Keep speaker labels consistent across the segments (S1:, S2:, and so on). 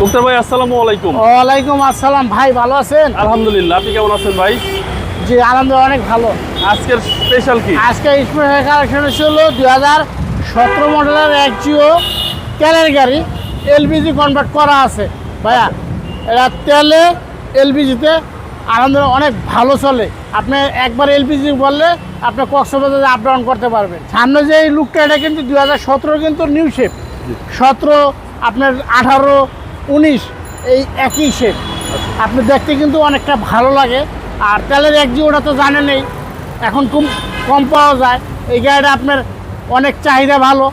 S1: মুক্তার ভাই আসসালামু আলাইকুম।
S2: ওয়ালাইকুম আসসালাম। ভাই ভালো আছেন?
S1: আলহামদুলিল্লাহ আপনি কেমন আছেন ভাই?
S2: জি আলহামদুলিল্লাহ অনেক ভালো।
S1: আজকের স্পেশাল কি?
S2: আজকে স্পেশাল কালেকশন ছিল দুই হাজার সতেরো মডেলের এক জিও তেলের গাড়ি। এলপিজি কনভার্ট করা আছে। ভাইয়া এটা তেলে এলপিজিতে আলহামদুলিল্লাহ অনেক ভালো চলে। আপনি একবার এলপিজি বললে আপনি কক্সবাজারে আপ ডাউন করতে পারবেন। সামনে যে এই লুকটা এটা কিন্তু দুই হাজার সতেরো কিন্তু নিউ শেপ সতেরো আপনার আঠারো উনিশ এই একই শেপ আপনি দেখতে কিন্তু অনেকটা ভালো লাগে। আর তেলের এক জিওটা তো জানেনই এখন কম কম পাওয়া যায়। এই গাড়িটা আপনার অনেক চাহিদা ভালো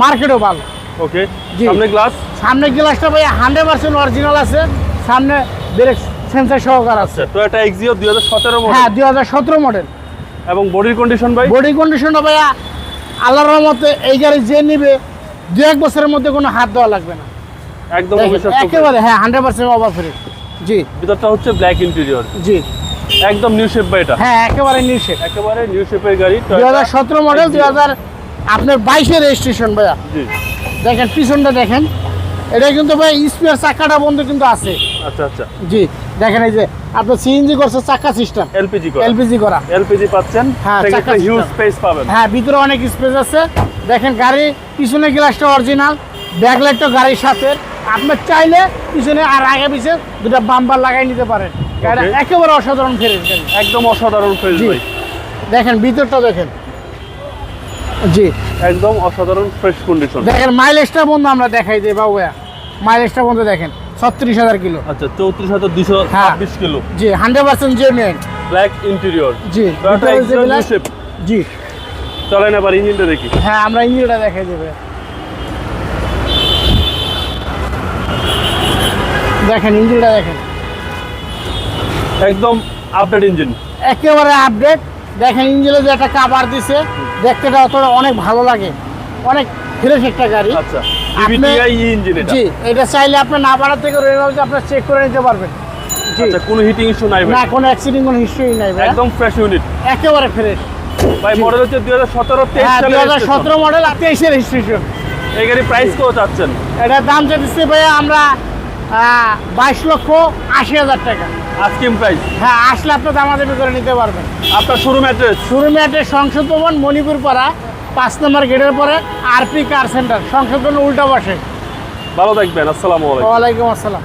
S2: মার্কেটও ভালো।
S1: ওকে। সামনে গ্লাস
S2: সামনে গ্লাসটা ভাই হান্ড্রেড পার্সেন্ট অরিজিনাল আছে। সামনে ব্রেক সেন্সার সহকার আছে।
S1: তো টয়োটা এক্সিও দুই হাজার সতেরো
S2: হ্যাঁ দুই হাজার সতেরো মডেল
S1: এবং বডির কন্ডিশন ভাই?
S2: বডি কন্ডিশনটা ভাইয়া আল্লাহর রহমতে এই গাড়ি যে নিবে দু এক বছরের মধ্যে কোনো হাত দেওয়া লাগবে না।
S1: একদম
S2: একেবারে হ্যাঁ হান্ড্রেড পার্সেন্ট ফ্রি জি।
S1: ভিতরটা হচ্ছে ব্ল্যাক ইন্টেরিয়র
S2: জি।
S1: একদম নিউ শেপ এটা?
S2: হ্যাঁ একেবারে নিউ শেপ
S1: একেবারে নিউ শেপের গাড়ি
S2: দুই হাজার সতেরো মডেল দুই হাজার আপনার বাইশের রেজিস্ট্রেশন ভাইয়া।
S1: জি।
S2: দেখেন পিছনটা দেখেন। এটা কিন্তু ভাই স্পেয়ার চাকাটা বন্ধ কিন্তু আছে।
S1: আচ্ছা আচ্ছা।
S2: জি। দেখেন এই যে আপনার সিএনজি করছে চাকা সিস্টেম
S1: এলপিজি করা।
S2: এলপিজি করা।
S1: এলপিজি পাচ্ছেন?
S2: হ্যাঁ, চাকা
S1: হিউজ স্পেস পাবেন।
S2: হ্যাঁ ভিতরে অনেক স্পেস আছে। দেখেন গাড়ি পিছনে গ্লাসটা অরিজিনাল ব্যাকলাইটটা গাড়ির সাথে। আপনার চাইলে পিছনে আর আগে পিছে দুটো বাম্পার লাগাই নিতে পারেন। গাড়িটা একেবারে অসাধারণ ফেরেস গাড়ি।
S1: একদম অসাধারণ ফ্রেশ ভাই
S2: দেখেন ভিতরটা দেখেন। জি।
S1: একদম অসাধারণ ফ্রেশ কন্ডিশন
S2: দেখেন মাইলেজটা বন্ধু আমরা দেখাই দিই বাবু মাইলেজটা বন্ধু দেখেন ছত্রিশ হাজার কিলো।
S1: আচ্ছা চৌত্রিশ হাজার দুশো
S2: হ্যাঁ।
S1: ছাব্বিশ কিলো।
S2: জি hundred percent genuine
S1: black interior
S2: জি জি।
S1: চলেন এবার ইঞ্জিনটা দেখি।
S2: হ্যাঁ আমরা ইঞ্জিনটা দেখাই দেবে দেখেন ইঞ্জিনটা দেখেন।
S1: একদম আপডেট ইঞ্জিন
S2: একেবারে আপডেট দেখেন ইঞ্জিনে যে একটা কাবার দিছে দেখতে অতটা অনেক ভালো লাগে। অনেক ফ্রেশ একটা গাড়ি।
S1: আচ্ছা ইঞ্জিন
S2: জি এটা চাইলে আপনি না বাড়া থেকে রেনাল্টে আপনার চেক করে নিতে পারবেন।
S1: আচ্ছা কোনো হিটিং ইস্যু নাই
S2: না
S1: ভাই
S2: কোনো অ্যাক্সিডেন্ট কোনো হিস্ট্রি নাই ভাই।
S1: একদম ফ্রেশ ইউনিট
S2: একেবারে ফ্রেশ
S1: ভাই মডেল হচ্ছে
S2: হ্যাঁ
S1: সালের
S2: মডেল রেজিস্ট্রেশন
S1: এই গাড়ি প্রাইস কত চাচ্ছেন?
S2: এটার দাম চাইতেছি আমরা বাইশ লক্ষ আশি হাজার টাকা।
S1: আস্কিম প্রাইস
S2: হ্যাঁ আসলে আপনি দামাদামি করে নিতে পারবেন।
S1: আপনার শোরুম অ্যাড্রেস
S2: শুরু ম্যাটে সংসদ ভবন মণিপুর পাড়া পাঁচ নম্বর গেটের পরে আরপি কার সেন্টার সংসদ ভবন উল্টা বসে।
S1: ভালো থাকবেন আসসালামু আলাইকুম।
S2: ওয়ালাইকুম আসসালাম।